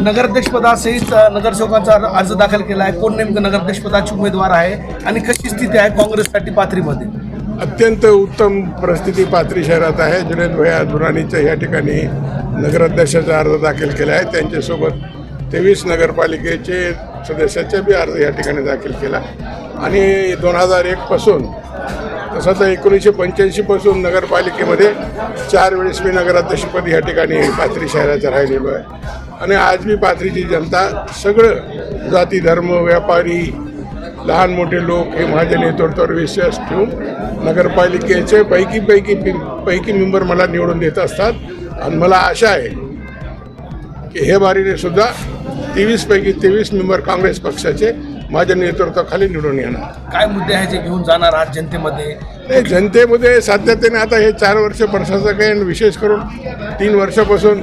नगराध्यक्षपदासहित नगरसेवकांचा अर्ज- दाखल केला आहे. कोण नेमकं नगराध्यक्षपदाचे उमेदवार आहे आणि कशी स्थिती आहे काँग्रेससाठी पाथरीमध्ये? अत्यंत उत्तम परिस्थिती पाथरी शहरात आहे. जुनेद भया दुराणीच्या या ठिकाणी नगराध्यक्षाचा अर्ज दाखल केला आहे. त्यांच्यासोबत तेवीस नगरपालिकेचे सदस्याचे बी अर्ज या ठिकाणी दाखल केला. आणि दोन हजार एकपासून तसं तर एकोणीसशे पंच्याऐंशीपासून नगरपालिकेमध्ये चार वेळेस मी नगराध्यक्षपद या ठिकाणी पाथरी शहराचा राहिलेलो आहे. आणि आज मी पाथरीची जनता सगळं जाती धर्म व्यापारी लहान मोठे लोक हे माझ्या नेतृत्वावर विश्वास ठेवून नगरपालिकेचे पैकी पैकी पैकी मेंबर मला निवडून देत असतात. आणि मला आशा आहे की हे बारीने सुद्धा तेवीसपैकी तेवीस मेंबर काँग्रेस पक्षाचे माझ्या नेतृत्वाखाली निवडून येणार. काय मुद्दे आहे जे घेऊन जाणार आज जनतेमध्ये? नाही जनतेमध्ये सातत्याने आता हे चार वर्ष प्रशासक आहे आणि विशेष करून तीन वर्षापासून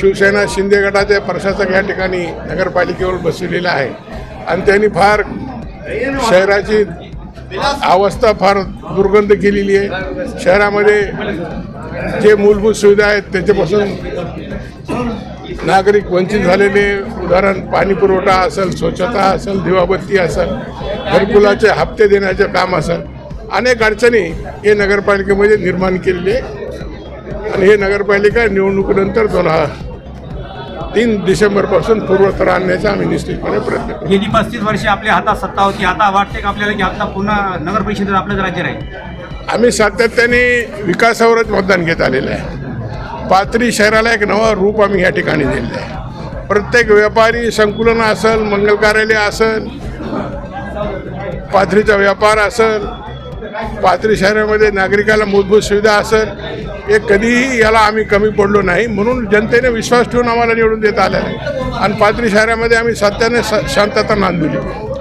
शिवसेना शिंदे गटाचे प्रशासक या ठिकाणी नगरपालिकेवर बसलेला आहे. आणि त्यांनी फार शहराची अवस्था फार दुर्गंध केलेली आहे. शहरामध्ये जे मूलभूत सुविधा आहेत त्याच्यापासून नागरिक वंचित झालेले उदाहरण पाणी पुरवठा असेल स्वच्छता असेल दिवाबत्ती असेल घरकुलाचे हप्ते देण्याचे काम असेल अनेक अडचणी हे नगरपालिकेमध्ये निर्माण केलेले. आणि हे नगरपालिका निवडणुकीनंतर दोन हजार तीन डिसेंबरपासून पूर्वतर आणण्याचा आम्ही निश्चितपणे प्रयत्न करू गेली पस्तीस वर्षे आपल्या हातात सत्ता होती आता वाटते का आपल्याला की आता पुन्हा नगर परिषदेत आपलं राज्य राहील? आम्ही सातत्याने विकासावरच मतदान घेत आलेलं आहे. पाथरी शहराला एक नवं रूप आम्ही या ठिकाणी दिलेलं आहे. प्रत्येक व्यापारी संकुलन असेल मंगल कार्यालय असेल पाथरीचा व्यापार असेल पाथरी शहरामध्ये नागरिकाला मूलभूत सुविधा असेल हे कधीही याला आम्ही कमी पडलो नाही म्हणून जनतेने विश्वास ठेवून आम्हाला निवडून देत आलेला आहे. आणि पाथरी शहरामध्ये आम्ही सत्याने स- शांतता नांदली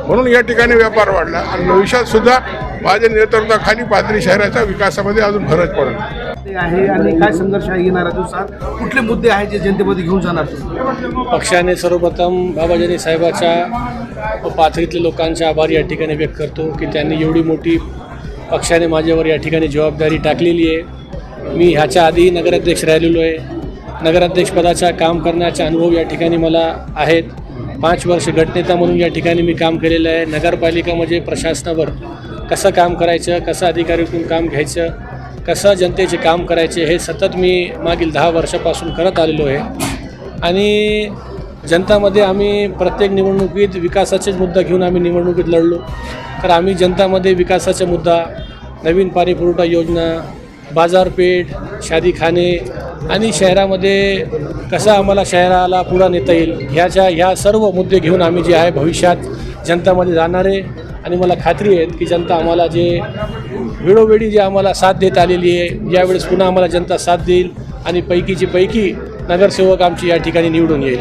म्हणून या ठिकाणी व्यापार वाढला. आणि भविष्यातसुद्धा माझ्या नेतृत्वाखाली पाथरी शहराच्या विकासामध्ये अजून भरच पडणार ते आहे आणि काय संघर्ष आहे येणाऱ्या दिवसात? कुठले मुद्दे आहेत जे जनतेमध्ये घेऊन जाणार? पक्षाने सर्वप्रथम बाबाजानी साहेबाच्या पाथरीतल्या लोकांचे आभार या ठिकाणी व्यक्त करतो की त्यांनी एवढी मोठी पक्षाने माझ्यावर या ठिकाणी जबाबदारी टाकलेली आहे. मी ह्याच्या आधी नगराध्यक्ष राहिलेलो आहे. नगराध्यक्षपदाचा काम करण्याचा अनुभव या ठिकाणी मला आहेत. पाच वर्ष गटनेता म्हणून या ठिकाणी मी काम केलेलं आहे. नगरपालिका म्हणजे प्रशासनावर कसं काम करायचं कसं अधिकारीतून काम घ्यायचं कसं जनतेचे काम करायचे हे सतत मी मागील दहा वर्षापासून करत आलेलो आहे. आणि जनतामध्ये आम्ही प्रत्येक निवडणुकीत विकासाचेच मुद्दा घेऊन आम्ही निवडणुकीत लढलो. तर आम्ही जनतामध्ये विकासाचा मुद्दा नवीन पाणी पुरवठा योजना बाजारपेठ शादीखाने आणि शहरामध्ये कसं आम्हाला शहराला पुढं नेता येईल ह्याच्या ह्या सर्व मुद्दे घेऊन आम्ही जे आहे भविष्यात जनतामध्ये जाणार आहे आणि मला खात्री आहे की जनता आम्हाला जे वेळोवेळी जे आम्हाला साथ देत आलेली आहे यावेळेस पुन्हा आम्हाला जनता साथ देईल आणि पैकीची पैकी नगरसेवक आमची या ठिकाणी निवडून येईल.